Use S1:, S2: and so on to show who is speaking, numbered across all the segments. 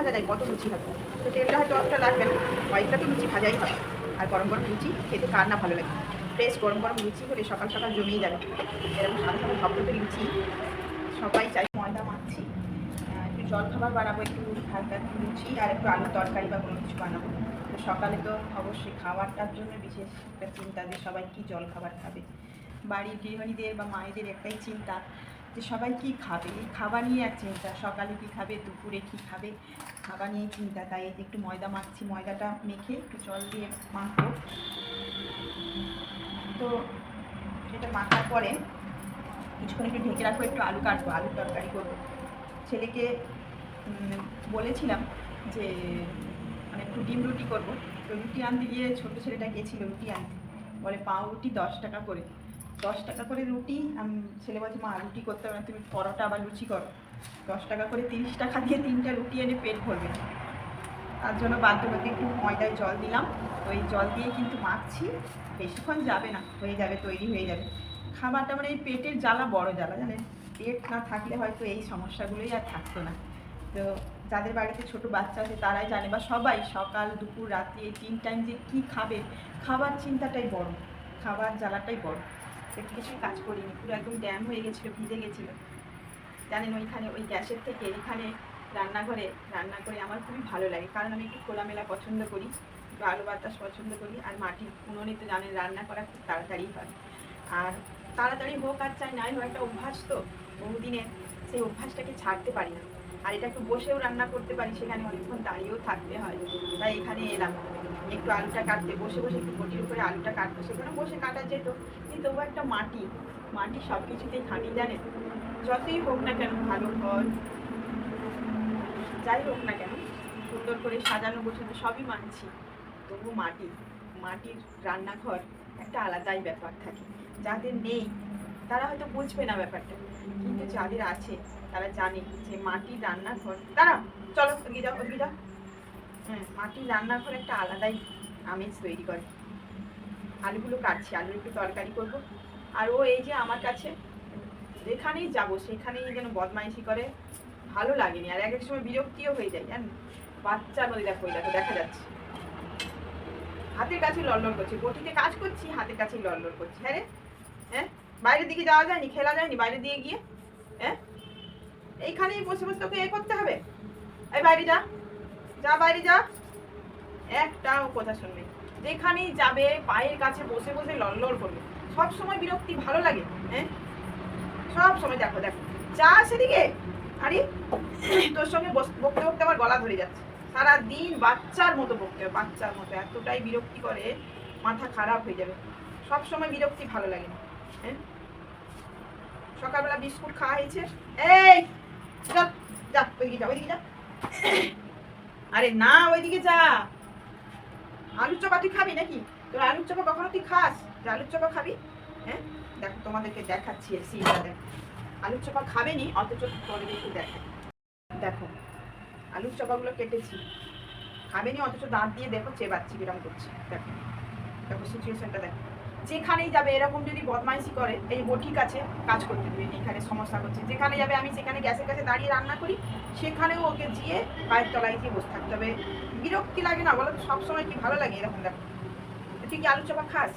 S1: ভাজা যায় কত লুচি হবে তো তেলটা হয়তো অতটা লাগবে না। কয়েকটা তো লুচি ভাজাই হবে। আর গরম গরম লুচি খেতে কার না ভালো লাগে। ফ্রেশ গরম গরম লুচি হলে সকাল সকাল জমিয়ে যাবে। এরকম সাদা সাদা ভক্তদের লুচি সবাই চাই ময়দা মাখছি। একটু জল খাবার বানাবো একটু হালকা লুচি আর একটু আলুর তরকারি বা কোনো কিছু বানাবো। তো সকালে তো অবশ্যই খাবারটার জন্য বিশেষ একটা চিন্তা যে সবাই কি জল খাবার খাবে। বাড়ির গৃহিণীদের বা মায়েদের একটাই চিন্তা। যে সবাই কি খাবে? এই খাবার নিয়ে এক চিন্তা, সকালে কি খাবে, দুপুরে কি খাবে? খাবার নিয়ে চিন্তা, তাই একটু ময়দা মাখছি, ময়দাটা মেখে একটু জল দিয়ে মাখবো। তো সেটা মাখার পরে কিছুক্ষণ একটু ঢেকে রাখব, একটু আলু কাটবো, আলুর তরকারি করব। ছেলেকে বলেছিলাম যে মানে একটু ডিম রুটি করব। তো রুটি আনতে গিয়ে ছোটো ছেলেটা গেছিল রুটি আনতে। বলে পাউরুটি দশ টাকা করে। দশ টাকা করে রুটি আমি ছেলে বলছে, মা, রুটি করতে হবে না, তুমি পরোটা আবার লুচি করো। দশ টাকা করে তিরিশ টাকা দিয়ে তিনটা রুটি এনে পেট ভরবে। তার জন্য বাধ্য করতে একটু ময়দায় জল দিলাম। এই জল দিয়ে কিন্তু মাখছি। বেশিক্ষণ যাবে না, হয়ে যাবে, তৈরি হয়ে যাবে। খাবারটা মানে এই পেটের জ্বালা বড় জ্বালা, জানেন? পেট না থাকলে হয়তো এই সমস্যাগুলোই আর থাকতো না। তো যাদের বাড়িতে ছোট বাচ্চা আছে, তারাই জানে, বা সবাই সকাল, দুপুর, রাত্রি, এই তিন টাইম যে কী খাবে, খাবার চিন্তাটাই বড়। খাবার জ্বালাটাই বড়। তো কিছুই কাজ করিনি, পুরো একদম ড্যাম হয়ে গেছিল, ভিজে গেছিল। জানেন, ওইখানে ওই গ্যাসের থেকে এখানে রান্নাঘরে রান্না করে আমার খুবই ভালো লাগে, কারণ আমি একটু খোলামেলা পছন্দ করি, একটু আলু বাতাস পছন্দ করি, আর মাটির উনুনে তো জানেন রান্না করা খুব তাড়াতাড়ি হয়। আর তাড়াতাড়ি হোক আর চাই নাই হোক একটা অভ্যাস তো, বহুদিনের, সেই অভ্যাসটাকে ছাড়তে পারি না। আর এটা একটু বসেও রান্না করতে পারি, সেখানে অনেকক্ষণ দাঁড়িয়েও থাকতে হয়, তাই এখানে এলাম। একটু আলুটা কাটতে, বসে বসে একটু বটির উপরে আলুটা কাটতে সেখানে বসে কাটা যেত কিন্তু তবু একটা মাটি মাটি সব কিছুতেই খাঁটি, জানেন? যতই হোক না কেন ভালো ঘর যাই হোক না কেন, সুন্দর করে সাজানো গোছানো সবই মানছি, তবু মাটি, মাটির রান্নাঘর একটা আলাদাই ব্যাপার থাকে। যাদের নেই, তারা হয়তো বুঝবে না ব্যাপারটা। কিন্তু যাদের আছে, তারা জানে যে মাটির রান্নাঘর তারা চলো, এগিয়ে যাও যাও। মাটির রান্নাঘর একটা আলাদাই আমেজ তৈরি করে? আলুগুলো কাটছি, আলুর একটু তরকারি করব। আর ও এই যে আমার কাছে যেখানেই যাব, সেখানেই যেন বদমাইশি করে, ভালো লাগেনি। আর এক এক সময় বিরক্তিও হয়ে যায়, জানেন? বাচ্চা নদী দেখো দেখো, দেখা যাচ্ছে। হাতের কাছে লড়লড় করছে, বটিতে কাজ করছি, হাতের কাছে লড়লড় করছি। হ্যাঁ রে? হ্যাঁ? বাইরের দিকে যাওয়া যায়নি, খেলা যায়নি, বাইরে দিয়ে গিয়ে? হ্যাঁ? এইখানেই বসে বসে তোকে এ করতে হবে? এই বাইরে যা। যা বাইরে যা। একটাও কথা শুনবে। যেখানেই যাবে, পায়ের কাছে বসে বসে লড়লড় করবে। সব সময় বিরক্তি ভালো লাগে হ্যাঁ? সব সময় দেখো দেখো। যা সেদিকে। আরে, তোর সঙ্গে বকতে বকতে আমার গলা ধরে যাচ্ছে। সারা দিন বাচ্চার মতো বকতে হবে বাচ্চার মতো। এতটাই বিরক্তি করে, মাথা খারাপ হয়ে যাবে। সব সময় বিরক্তি ভালো লাগে না হ্যাঁ? সকালবেলা বিস্কুট খাওয়া হয়েছে। এই চল যা, ওইদিকে যা ওইদিকে যা। আরে না, ওইদিকে যা। আলুর চপা তুই খাবি নাকি? তোর আলুর চপা কখনো তুই খাস? যে আলুর চপা খাবি? হ্যাঁ? দেখো, তোমাদেরকে দেখাচ্ছি সিনটা আলুর চপা খাবে নি অথচ তোমাদের একটু দেখো দেখো, আলুর চপাগুলো কেটেছি। খাবে নি অথচ দাঁত দিয়ে দেখো, চেবাচ্ছি কিরম করছি। দেখো দেখো সিচুয়েশনটা দেখো। যেখানেই যাবে, এরকম যদি বদমাইশি করে, এই বটি কাছে কাজ করতে দেবে এখানে সমস্যা করছে যেখানে যাবে, আমি সেখানে গ্যাসের কাছে দাঁড়িয়ে রান্না করি, সেখানেও ওকে গিয়ে পায়ের তলায় গিয়ে বসে থাকতে হবে। বিরক্তি লাগে না, বলো সবসময় কি ভালো লাগে এরকম দেখো? তুই কি আলু চপা খাস?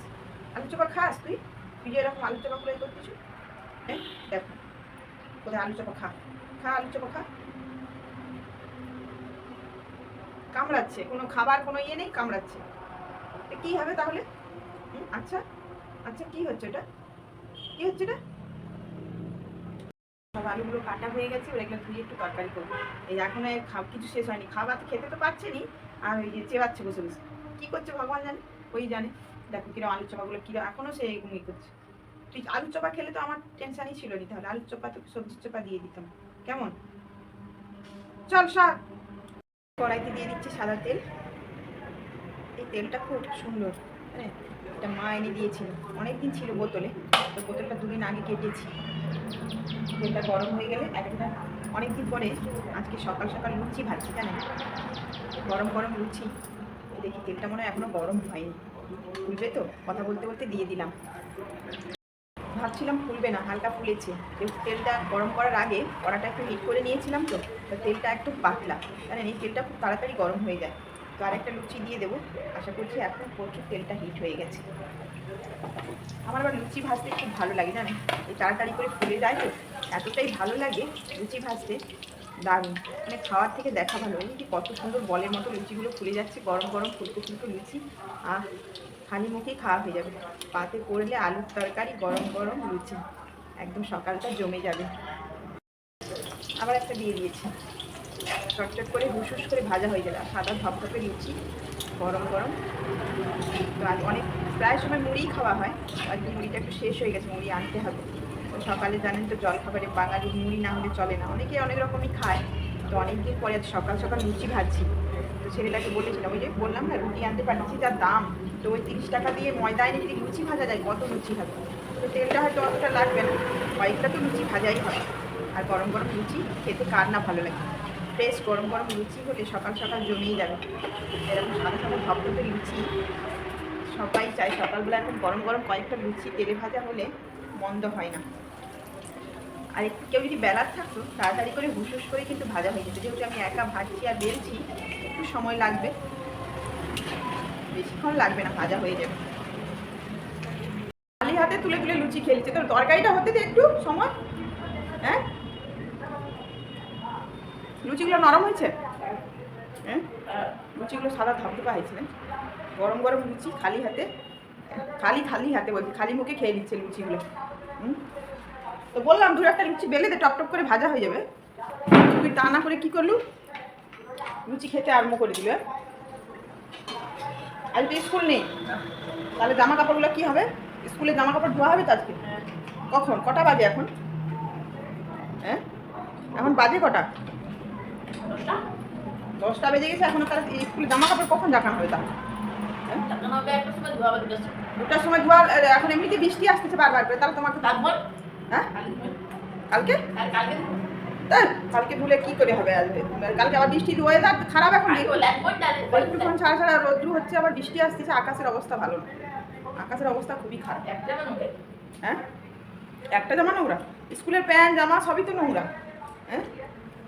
S1: আলু চপা খাস তুই? তুই এরকম আলু চপা করে করতেছ হ্যাঁ দেখো, কোথায় আলু চপা খা খা আলু চপা, খা। কামড়াচ্ছে, কোনো খাবার, কোনো ইয়ে নেই, কামড়াচ্ছে। কি হবে তাহলে? আচ্ছা। আচ্ছা কি হচ্ছে এটা কি হচ্ছে এটা সব আলুগুলো কাটা হয়ে গেছে ওরা এগুলো ধুয়ে একটু তরকারি করব। এই এখন কিছু শেষ হয়নি। খাবার তো খেতে তো পারছে নি আর ওই চেবাচ্ছে বসে বসে। কি করছে ভগবান জানে? ওই জানে। দেখো কিরম আলু চপাগুলো, কিরম এখনও সে এরকম করছে। তুই আলু চপা খেলে তো আমার টেনশনই ছিল নি, তাহলে আলু চপা তো সবজির চপা দিয়ে দিতাম। কেমন? চল শাক। কড়াইতে দিয়ে দিচ্ছি সাদা তেল। এই তেলটা খুব সুন্দর। এটা মা এনে দিয়েছিল। অনেকদিন ছিল বোতলে। তো বোতলটা দুদিন আগে কেটেছি। তেলটা গরম হয়ে গেলে একটা অনেকদিন পরে আজকে সকাল সকাল লুচি ভাজছি, জানেন? গরম গরম লুচি। দেখি, তেলটা মনে হয় এখনও গরম হয়নি। ফুলবে তো? কথা বলতে বলতে দিয়ে দিলাম। ভাবছিলাম ফুলবে না, হালকা ফুলেছে। তেলটা গরম করার আগে কড়াটা একটু হিট করে নিয়েছিলাম তো। তেলটা একটু পাতলা। জানেন, এই তেলটা খুব তাড়াতাড়ি গরম হয়ে যায়। তো আরেকটা লুচি দিয়ে দেবো। আশা করছি এখন প্রচুর তেলটা হিট হয়ে গেছে। আমার আবার লুচি ভাজতে খুব ভালো লাগে জানেন? এই তাড়াতাড়ি করে ফুলে যায় তো, এতটাই ভালো লাগে লুচি ভাজতে। দারুণ। মানে খাওয়ার থেকে দেখা ভালো। এই যে কত সুন্দর বলের মতো লুচিগুলো ফুলে যাচ্ছে, গরম গরম ফুলকো ফুলকো লুচি। আহ খালি মুখেই খাওয়া হয়ে যাবে। পাতে করলে আলুর তরকারি, গরম গরম লুচি। একদম সকালটা জমে যাবে। আবার একটা দিয়ে দিয়েছি। চটচট করে হুসুস করে ভাজা হয়ে আর সাদা ধপধপে লুচি, গরম গরম। তো আজ অনেক, প্রায় সময় মুড়িই খাওয়া হয়, আজকে মুড়িটা একটু শেষ হয়ে গেছে, মুড়ি আনতে হবে। তো সকালে জানেন তো জল খাবারে বাঙালি মুড়ি না হলে চলে না, অনেকে অনেক রকমই খায়। তো অনেকদিন পরে আজ সকাল সকাল লুচি ভাজছি। তো ছেলেটাকে বলেছিলাম, ওই যে বললাম না, রুটি আনতে পারছি তার দাম, তো ওই তিরিশ টাকা দিয়ে ময়দা এনে যদি লুচি ভাজা যায়, কত লুচি হবে? তো তেলটা হয়তো অতটা লাগবে না, কয়েকটা তো লুচি ভাজাই হবে। আর গরম গরম লুচি খেতে কার না ভালো লাগে? ফ্রেশ গরম গরম লুচি হলে সকাল সকাল জমেই যাবে। এরকম সাদা সাদা ধপধপে লুচি। সবাই চায় সকালবেলা এখন গরম গরম কয়েকটা লুচি তেলে ভাজা হলে মন্দ হয় না। আর একটু কেউ যদি বেলার থাকতো, তাড়াতাড়ি করে হুসুস করে কিন্তু ভাজা হয়ে যেত। যেহেতু আমি একা ভাজছি আর বেলছি, একটু সময় লাগবে। বেশিক্ষণ লাগবে না, ভাজা হয়ে যাবে। খালি হাতে তুলে তুলে লুচি খেলছে তো তরকারিটা হতে দে একটু, সময়। হ্যাঁ? লুচিগুলো নরম হয়েছে? হ্যাঁ? লুচিগুলো সাদা ধপধপা হয়েছে? গরম গরম লুচি খালি হাতে, খালি খালি হাতে বলছি, খালি মুখে খেয়ে নিচ্ছে লুচিগুলো। হুম? তো বললাম, দু একটা লুচি বেলে দে টপ টপ করে ভাজা হয়ে যাবে। তুই তা না করে কি করলু? লুচি খেতে আরম্ভ করে দিল। আজ তো স্কুল নেই। তাহলে জামা কাপড়গুলো কী হবে? স্কুলে জামা কাপড় ধোয়া হবে তো আজকে? কখন? কটা বাজে এখন? হ্যাঁ? এখন বাজে কটা? দশটা? বেজে গেছে এখনও তাহলে স্কুলে জামা কাপড় কখন দেখানো হবে তাহলে হ্যাঁ? দুটার সময়। ধোয়া এখন এমনিতে বৃষ্টি আসতেছে বারবার করে তাহলে তোমাকে হ্যাঁ? কালকে? তাই কালকে? ভুলে কি করে হবে আসবে কালকে আবার বৃষ্টি ওয়েদার খারাপ এখন একটুক্ষণ ছাড়া ছাড়া রোদ্রু হচ্ছে আবার বৃষ্টি আসতেছে আকাশের অবস্থা ভালো না। আকাশের অবস্থা খুবই খারাপ। হ্যাঁ? একটা জামা নোংরা। স্কুলের প্যান্ট জামা সবই তো নোংরা। হ্যাঁ?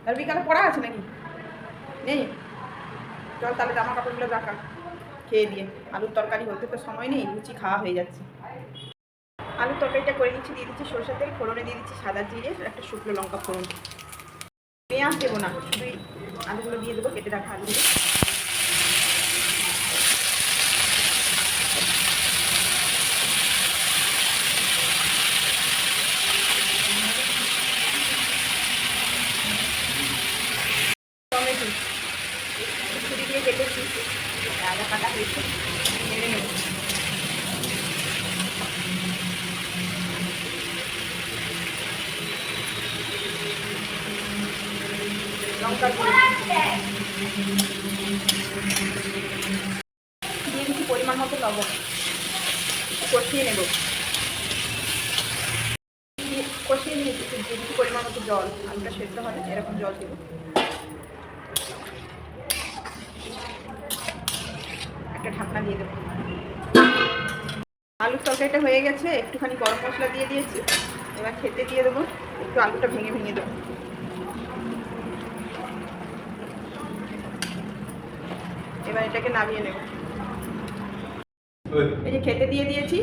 S1: তার বিকালে পড়া আছে নাকি? নেই? চল তাহলে জামা কাপড়গুলো রাখা, খেয়ে দিয়ে আলুর তরকারি হতে তো সময় নেই, লুচি খাওয়া হয়ে যাচ্ছে। আলুর তরকারিটা করে নিচ্ছি, দিয়ে দিচ্ছি সরষের তেল, ফোড়নে দিয়ে দিচ্ছি সাদা জিরে একটা শুকনো লঙ্কা ফোড়ন। পেঁয়াজ দেবো না, শুধুই আলুগুলো দিয়ে দেবো, কেটে রাখা আলুগুলো টমেটো ছুরি দিয়ে কেটেছি আদা কাটা হয়েছে নেড়ে নেব লঙ্কা গুঁড়ো। দিয়ে দিচ্ছি পরিমাণ মতো লবণ একটু কষিয়ে নেব। কষিয়ে নিয়েছি একটু পরিমাণ মতো জল আলুটা সেদ্ধ হবে এরকম জল দেবো। একটা ঢাকনা দিয়ে দেবো। আলুর তরকারিটা হয়ে গেছে, একটুখানি গরম মশলা দিয়ে দিয়েছি। এবার খেতে দিয়ে দেবো, একটু আলুটা ভেঙে ভেঙে দেবো। এবার এটাকে নামিয়ে নেব। এই যে খেতে দিয়ে দিয়েছি।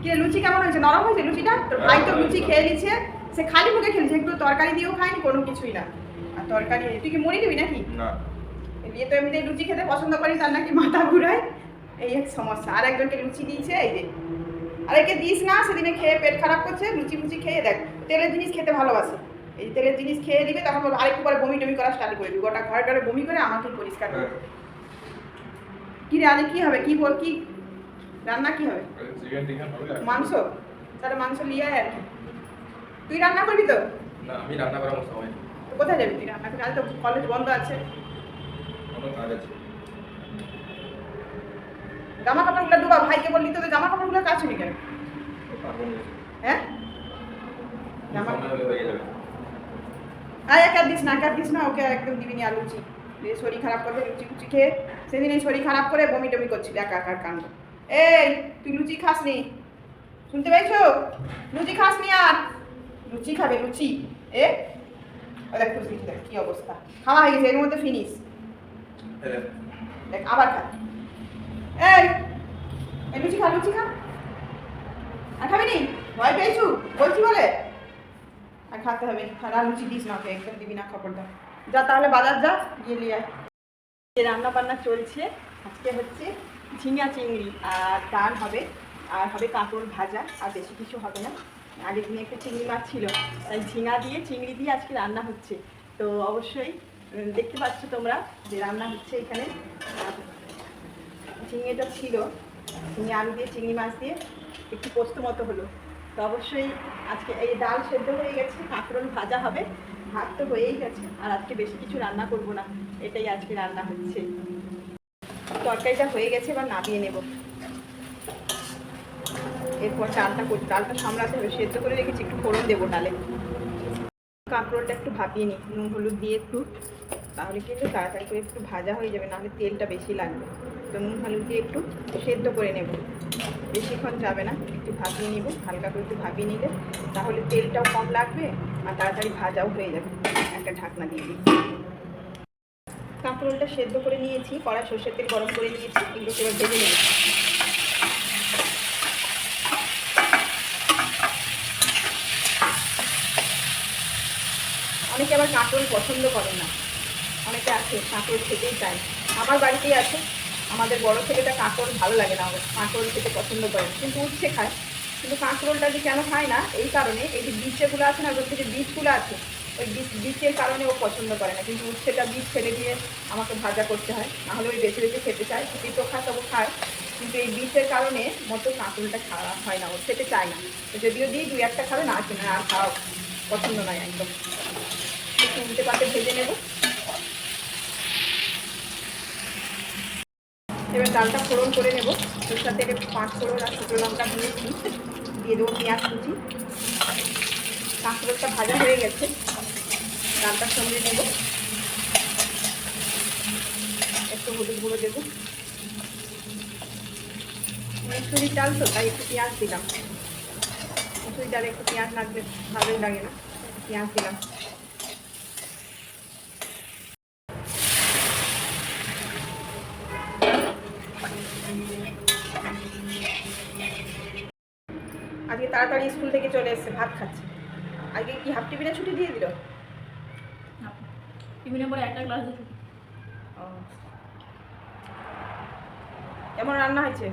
S1: কি লুচি কেমন হয়েছে? নরম হয়েছে লুচিটা? তোর ভাই তো লুচি খেয়ে নিচ্ছে। সে খালি মুখে খেলছে একটু তরকারি দিয়েও খায়নি কোনো কিছুই না। আর তরকারি তুই কি মুড়ি নিবি নাকি?
S2: না।
S1: বিয়ে তো এমনিতেই লুচি খেতে পছন্দ করি তার নাকি মাথা ঘুরায়। এই এক সমস্যা। আর একজনকে লুচি দিয়েছে এই যে। আর একে দিস না সেদিনে খেয়ে পেট খারাপ করছে লুচি ফুচি খেয়ে দেখ। তেলের জিনিস খেতে ভালোবাসে। এই তেলের জিনিস খেয়ে দিবে তখন বলব আরেকটু পরে বমি টমি করা স্টার্ট করে দিবি গোটা ঘরে ঘরে বমি করে আমাকে পরিষ্কার করে। কি রে আজ কি হবে? কি বল কি রান্না কি হবে? মাংস? তাহলে মাংস নিয়ে আয় আর কি। তুই রান্না করবি তো?
S2: না আমি রান্না করার সময়
S1: কোথায় যাবি তুই রান্না করবি আজ তো কলেজ বন্ধ আছে। জামা কাপড়গুলো ডুবা ভাইকে বললি তো জামা কাপড়গুলো কাছে কেন? হ্যাঁ? জামা আর এক দিস না এক দিস না ওকে একদম দিবি নি আর লুচি। শরীর খারাপ করবে লুচি কুচি খেয়ে। সেদিন এই শরীর খারাপ করে বমি টমি করছিল একা একার কাণ্ড এই তুই লুচি খাস নি শুনতে পেয়েছ? লুচি খাস নি আর। লুচি খাবে লুচি। এ? দেখ খুশি দেখ কি অবস্থা। খাওয়া হয়ে গেছে এর মধ্যে ফিনিশ
S2: হ্যাঁ
S1: দেখ। আবার খা। এই এই লুচি খা লুচি খা। আর খাবি নি? ভয় পেয়েছু? বলছি বলে? আর খাতে হবে। আর লুচি দিস না ওকে একদম দিবি না খবরটা। যা তাহলে বাজার যা গিয়ে নিয়ে আয়। রান্না বান্না চলছে আজকে হচ্ছে ঝিঙা চিংড়ি আর ডাল হবে, আর হবে কাঁকড় ভাজা, আর বেশি কিছু হবে না। আগের দিনে একটা চিংড়ি মাছ ছিল, তাই ঝিঙা দিয়ে, চিংড়ি দিয়ে আজকে রান্না হচ্ছে। তো অবশ্যই দেখতে পাচ্ছ তোমরা যে রান্না হচ্ছে এখানে। ঝিঙেটা ছিল, ঝিঙে আলু দিয়ে, চিংড়ি মাছ দিয়ে একটু পোস্ত মতো হলো। তো অবশ্যই আজকে এই ডাল সেদ্ধ হয়ে গেছে কাঁকরোল ভাজা হবে, ভাত তো হয়েই গেছে, আর আজকে বেশি কিছু রান্না করব না। এটাই আজকে রান্না হচ্ছে। তরকারিটা হয়ে গেছে, এবার নামিয়ে নেব। এরপর চালটা করছি ডালটা সামলাতে হবে, সেদ্ধ করে রেখেছি, একটু ফোড়ন দেবো ডালে। কাঁকরোলটা একটু ভাপিয়ে নিই, নুন, হলুদ দিয়ে একটু, তাহলে কিন্তু তাড়াতাড়ি করে একটু ভাজা হয়ে যাবে, নাহলে তেলটা বেশি লাগবে। তো নুন, হলুদ দিয়ে একটু সেদ্ধ করে নেব। বেশিক্ষণ যাবে না, একটু ভাপিয়ে নিব, হালকা করে একটু ভাপিয়ে নিলে, তাহলে তেলটাও কম লাগবে আর তাড়াতাড়ি ভাজাও হয়ে যাবে। একটা ঢাকনা দিয়ে দিই। কাঁকরোলটা সেদ্ধ করে নিয়েছি কড়া সর্ষের তেল গরম করে নিয়েছি এগুলোকে এবার ভেজে নেব। অনেকে আবার কাঁকরোল পছন্দ করে না। অনেকে আছে, কাঁকরোল খেতেই চায়। আমার বাড়িতেই আছে। আমাদের বড় ছেলেটা কাঁকরোল ভালো লাগে না ওর কাঁকরোল খেতে পছন্দ করে, কিন্তু উচ্ছে খায়। কিন্তু কাঁকরোলটা যে কেন খায় না, এই কারণে এই যে বীজগুলো আছে না ওর থেকে বীজগুলো আছে। ওই বীজ, বীজের কারণে ও পছন্দ করে না। কিন্তু উচ্ছেটা বীজ ফেলে দিয়ে আমাকে ভাজা করতে হয়। নাহলে ওই বেছে বেছে খেতে চায়। খেতে তো খায়, তবু খায়। কিন্তু এই বীজের কারণে মতো কাঁকরোলটা খাওয়া হয় না। ও খেতে চায় না। যদিও দিই, দুই একটা খাবে, না কিনা আর খাওয়া পছন্দ নয় একদম। উল্টে পাতে ভেজে নেব। এবার ডালটা ফোড়ন করে নেব। এর সাথে পাঁচ ফোড়ন আর শুকনো লঙ্কা দিয়েছি দিয়ে দেবো পেঁয়াজ কুচি। কাঁকড়োটা ভাজা হয়ে গেছে। ডালটা সঙ্গে নেব। একটু হলুদ গুঁড়ো দেবো। মুসুরির ডাল তো, তাই একটু পেঁয়াজ দিলাম। মুসুরির ডালে একটু পেঁয়াজ লাগলে ভালোই লাগে না, পেঁয়াজ দিলাম। আজকে তাড়াতাড়ি স্কুল থেকে চলে এসেছে, ভাত খাচ্ছে। আজকে কি হাফ টিফিনে ছুটি দিয়ে দিল?
S3: টিফিনে পরে একটা ক্লাস আছে
S1: ও। কেমন রান্না হয়েছে?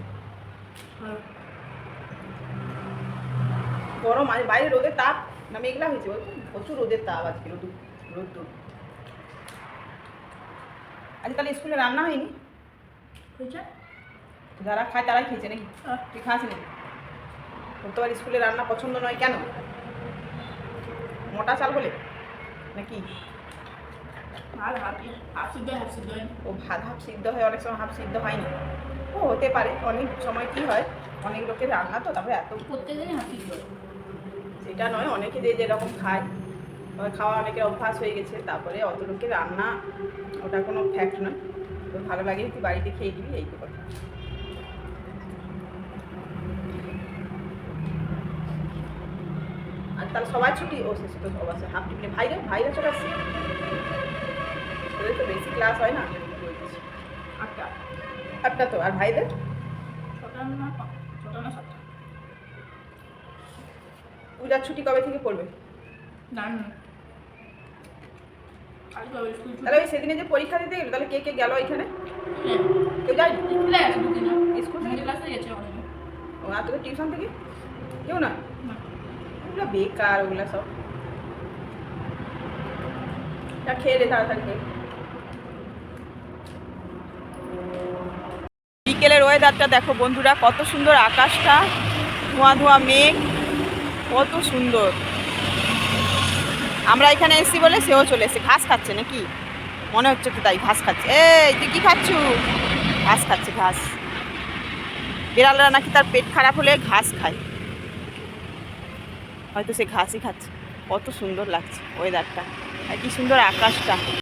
S1: গরম আজ বাইরে রোদের তাপ না মেঘলা হয়েছে বলতো? প্রচুর রোদের তাপ আজকে রোদ রোদ আজ তাহলে স্কুলে রান্না হয়নি?
S3: হয়েছে?
S1: যারা খায় তারাই খেয়েছে নাকি?
S3: আহ,
S1: তুই খাস নি? তোর তো আর স্কুলে রান্না পছন্দ নয় কেন? মোটা চাল বলে নাকি
S3: আর হাফ হাফ সিদ্ধ হাফ সিদ্ধ হয়নি
S1: ও ভাত হাফ সিদ্ধ হয় অনেক সময় হাফ সিদ্ধ হয়নি ও হতে পারে অনেক সময় কি হয় অনেক লোকের রান্না তো তারপরে এত
S3: প্রত্যেকদিনই হাফ সিদ্ধ
S1: সেটা নয় অনেকে যে যেরকম খায় খাওয়া অনেকের অভ্যাস হয়ে গেছে তারপরে অত লোকের রান্না ওটা কোনো ফ্যাক্ট নয়। তো ভালো লাগে তুই বাড়িতে খেয়ে দিবি এই তো কথা। আর তাহলে সবাই ছুটি ও শেষ তো অবশ্যই হাফ টিফিনে ভাইরা ভাইরা চলে আসছে। ওদের তো বেশি ক্লাস হয় না
S3: আটটা।
S1: আটটা তো আর ভাইদের?
S3: ছটা না ছটা না সাতটা।
S1: পূজার ছুটি কবে থেকে পড়বে?
S3: না।
S1: তাহলে ওই সেদিনে যে পরীক্ষা দিতে গেলো তাহলে কে কে গেল এখানে কেউ যায়নি?
S3: স্কুলে
S1: থেকে?
S3: ক্লাসে গেছে
S1: ও আর তোকে টিউশন থেকে? কেউ না? ওগুলো বেকার ওগুলো সব। খেয়ে দে তাড়াতাড়ি খেয়ে বিকেলের ওয়েদারটা দেখো বন্ধুরা, কত সুন্দর আকাশটা, ধোঁয়া ধোঁয়া মেঘ, কত সুন্দর। আমরা এখানে এসেছি বলে সেও চলে এসেছে। ঘাস খাচ্ছে নাকি? মনে হচ্ছে তো তাই, ঘাস খাচ্ছে। এই, তুই কি খাচ্ছু? ঘাস খাচ্ছে, ঘাস। বিড়ালরা নাকি তার পেট খারাপ হলে ঘাস খায়। হয়তো সে ঘাসই খাচ্ছে। কত সুন্দর লাগছে ওয়েদারটা আর কি সুন্দর আকাশটা।